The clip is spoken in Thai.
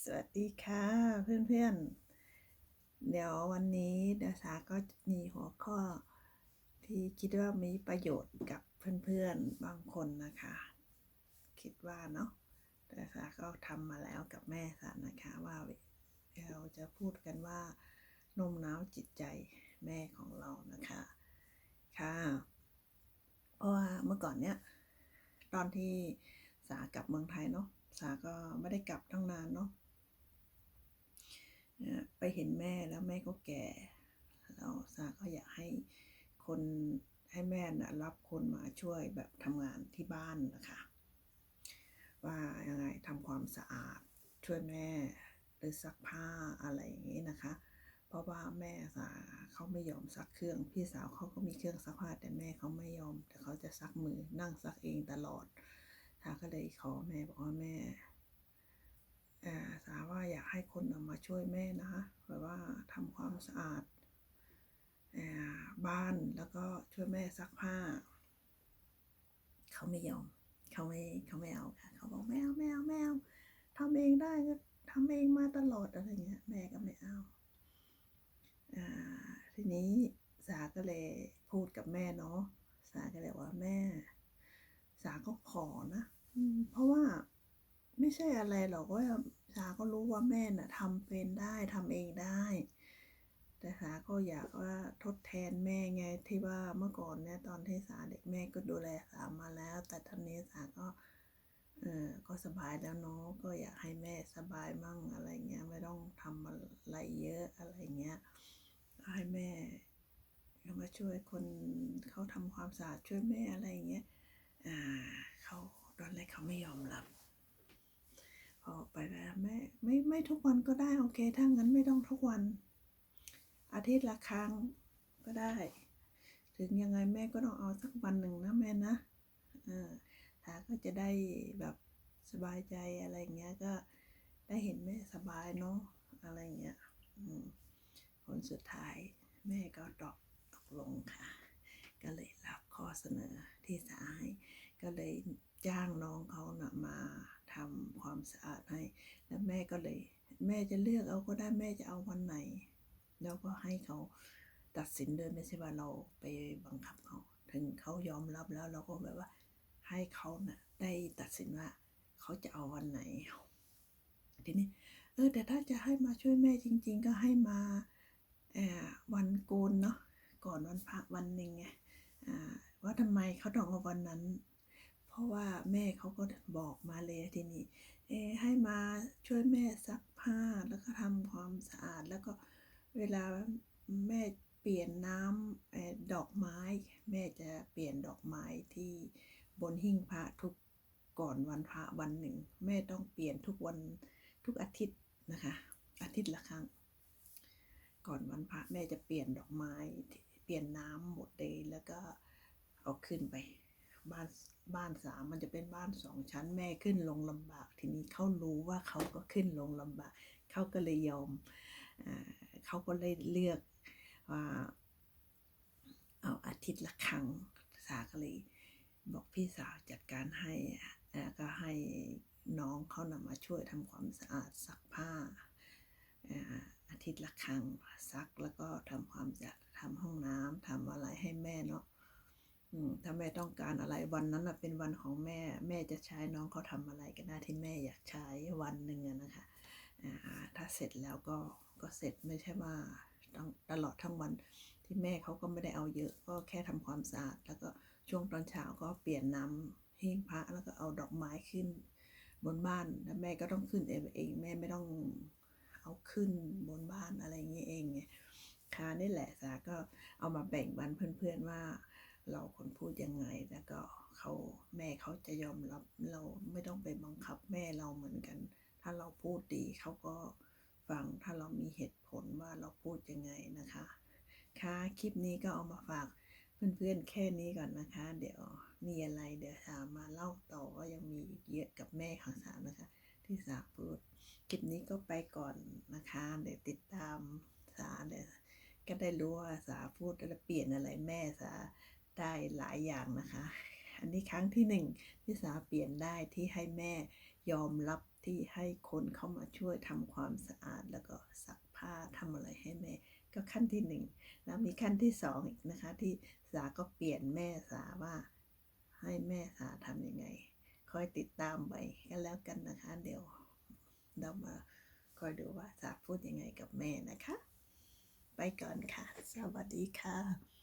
สวัสดีค่ะเพื่อนๆ เดี๋ยววันนี้เดชาก็มีหัวข้อที่คิดว่ามีประโยชน์กับเพื่อนๆ บางคนนะคะ คิดว่าเนาะเดชาก็ทำมาแล้วกับแม่สานะคะว่าเราจะพูดกันว่านุ่มน้าวจิตใจแม่ของเรานะคะค่ะ เพราะว่าเมื่อก่อนเนี้ยตอนที่สากลับเมืองไทยเนาะ สาก็ไม่ได้กลับตั้งนานเนาะไปเห็นแม่แล้วแม่ก็แก่แล้วสาก็อยากให้คนให้แม่นะรับคนมาช่วยแบบทำงานที่บ้านนะคะว่ายังไงทำความสะอาดช่วยแม่หรือซักผ้าอะไรอย่างนี้นะคะ เพราะว่าแม่สาเขาไม่ยอมซักเครื่อง พี่สาวเขาก็มีเครื่องซักผ้าแต่แม่เขาไม่ยอม แต่เขาจะซักมือนั่งซักเองตลอด สาก็เลยขอแม่บอกว่าแม่สาว่าอยากให้คนนำมาช่วยแม่นะคะแบบว่าทำความสะอาดบ้านแล้วก็ช่วยแม่ซักผ้า เขาไม่ยอมเขาไม่เขาไม่เอาค่ะเขาบอกไม่เอาไม่เอาไม่เอาทำเองได้ก็ทำเองมาตลอดอะไรเงี้ยแม่ก็ไม่เอาอ่าทีนี้สาก็เลยพูดกับแม่เนาะสาก็เลยว่าแม่ สาก็ขอนะ เพราะว่าไม่ใช่อะไรหรอกว่าสาก็รู้ว่าแม่น่ะทำเป็นได้ทำเองได้ แต่สาก็อยากว่าทดแทนแม่ไงที่ว่าเมื่อก่อนเนี่ยตอนที่สาเด็กแม่ก็ดูแลสามาแล้ว แต่ตอนนี้สาก็เออก็สบายแล้วเนาะก็อยากให้แม่สบายมั่งอะไรเงี้ยไม่ต้องทำอะไรเยอะอะไรเงี้ยให้แม่มาช่วยคนเขาทำความสะอาดช่วยแม่อะไรเงี้ยอ่าเขา ตอนแรกเขาไม่ยอมรับออกไปแล้วแม่ไม่ไม่ทุกวันก็ได้โอเคถ้างั้นไม่ต้องทุกวัน อาทิตย์ละครั้งก็ได้ ถึงยังไงแม่ก็ต้องเอาสักวันหนึ่งนะแม่นะออถ้าก็จะได้แบบสบายใจอะไรเงี้ยก็ได้เห็นแม่สบายเนาะอะไรเงี้ยผลสุดท้ายแม่ก็ตอบตกลงค่ะ ก็เลยรับข้อเสนอที่สายก็เลย จ้างน้องเขานะมาทำความสะอาดให้ แล้วแม่ก็เลย แม่จะเลือกเอาก็ได้แม่จะเอาวันไหน แล้วก็ให้เขาตัดสินเดินไม่ใช่ว่าเราไปบังคับเขา ถึงเขายอมรับแล้วเราก็แบบว่า ให้เขานะ่ะได้ตัดสินว่าเขาจะเอาวันไหน ทีนี้ เออแต่ถ้าจะให้มาช่วยแม่จริง ๆ ก็ให้มาวันโกนเนาะก่อนวันพระวันหนึ่งไงว่าทำไมเขาต้องเอาวันนั้น เพราะว่าแม่เขาก็บอกมาเลยทีนี้เอให้มาช่วยแม่ซักผ้าแล้วก็ทำความสะอาด แล้วก็เวลาแม่เปลี่ยนน้ำดอกไม้ แม่จะเปลี่ยนดอกไม้ที่บนหิ้งพระทุกก่อนวันพระวันหนึ่ง แม่ต้องเปลี่ยนทุกวันทุกอาทิตย์นะคะ อาทิตย์ละครั้ง ก่อนวันพระแม่จะเปลี่ยนดอกไม้ เปลี่ยนน้ำหมดเลยแล้วก็เอาขึ้นไป บ้านบ้านสามมันจะเป็นบ้านสองชั้นแม่ขึ้นลงลำบาก ทีนี้เขารู้ว่าเขาก็ขึ้นลงลำบากเขาก็เลยยอมเขาก็เลยเลือกว่าเอาอาทิตย์ละครั้งสาก็เลยบอกพี่สาวจัดการให้แล้วก็ให้น้องเขานำมาช่วยทำความสะอาดซักผ้าอาทิตย์ละครั้งซักแล้วก็ทำความสะอาดทำห้องน้ำทำอะไรให้แม่เนาะ ถ้าแม่ต้องการอะไรวันนั้นเป็นวันของแม่ แม่จะใช้น้องเขาทำอะไรก็ได้ที่แม่อยากใช้วันหนึ่งนะคะถ้าเสร็จแล้วก็ก็เสร็จไม่ใช่ว่าต้องตลอดทั้งวันที่แม่เขาก็ไม่ได้เอาเยอะ ก็แค่ทำความสะอาด แล้วก็ช่วงตอนเช้าก็เปลี่ยนน้ำหิ้งพระแล้วก็เอาดอกไม้ขึ้นบนบ้านแล้วแม่ก็ต้องขึ้นเองเองแม่ไม่ต้องเอาขึ้นบนบ้านอะไรอย่างเงี้ยเองไงค่ะนี่แหละสาก็เอามาแบ่งบันเพื่อนๆว่า เราคนพูดยังไงแล้วก็เขาแม่เขาจะยอมรับเราไม่ต้องไปบังคับแม่เราเหมือนกัน ถ้าเราพูดดีเขาก็ฟังถ้าเรามีเหตุผลว่าเราพูดยังไงนะคะค่ะคลิปนี้ก็เอามาฝากเพื่อนๆแค่นี้ก่อนนะคะ เดี๋ยวมีอะไรเดี๋ยวสามาเล่าต่อก็ยังมีเยอะกับแม่ของสามนะคะ ที่สาพูดคลิปนี้ก็ไปก่อนนะคะ เดี๋ยวติดตามสาเดี๋ยวก็ได้รู้ว่าสาพูดแล้วเปลี่ยนอะไรแม่สา ได้หลายอย่างนะคะ อันนี้ครั้งที่หนึ่งที่สาเปลี่ยนได้ที่ให้แม่ยอมรับที่ให้คนเข้ามาช่วยทำความสะอาดแล้วก็ซักผ้าทำอะไรให้แม่ ก็ขั้นที่หนึ่งแล้วมีขั้นที่สองอีกนะคะ ที่สาก็เปลี่ยนแม่สาว่าให้แม่สาทำยังไง คอยติดตามไปกันแล้วกันนะคะ เดี๋ยวเรามาคอยดูว่าสาพูดยังไงกับแม่นะคะ ไปก่อนค่ะ สวัสดีค่ะ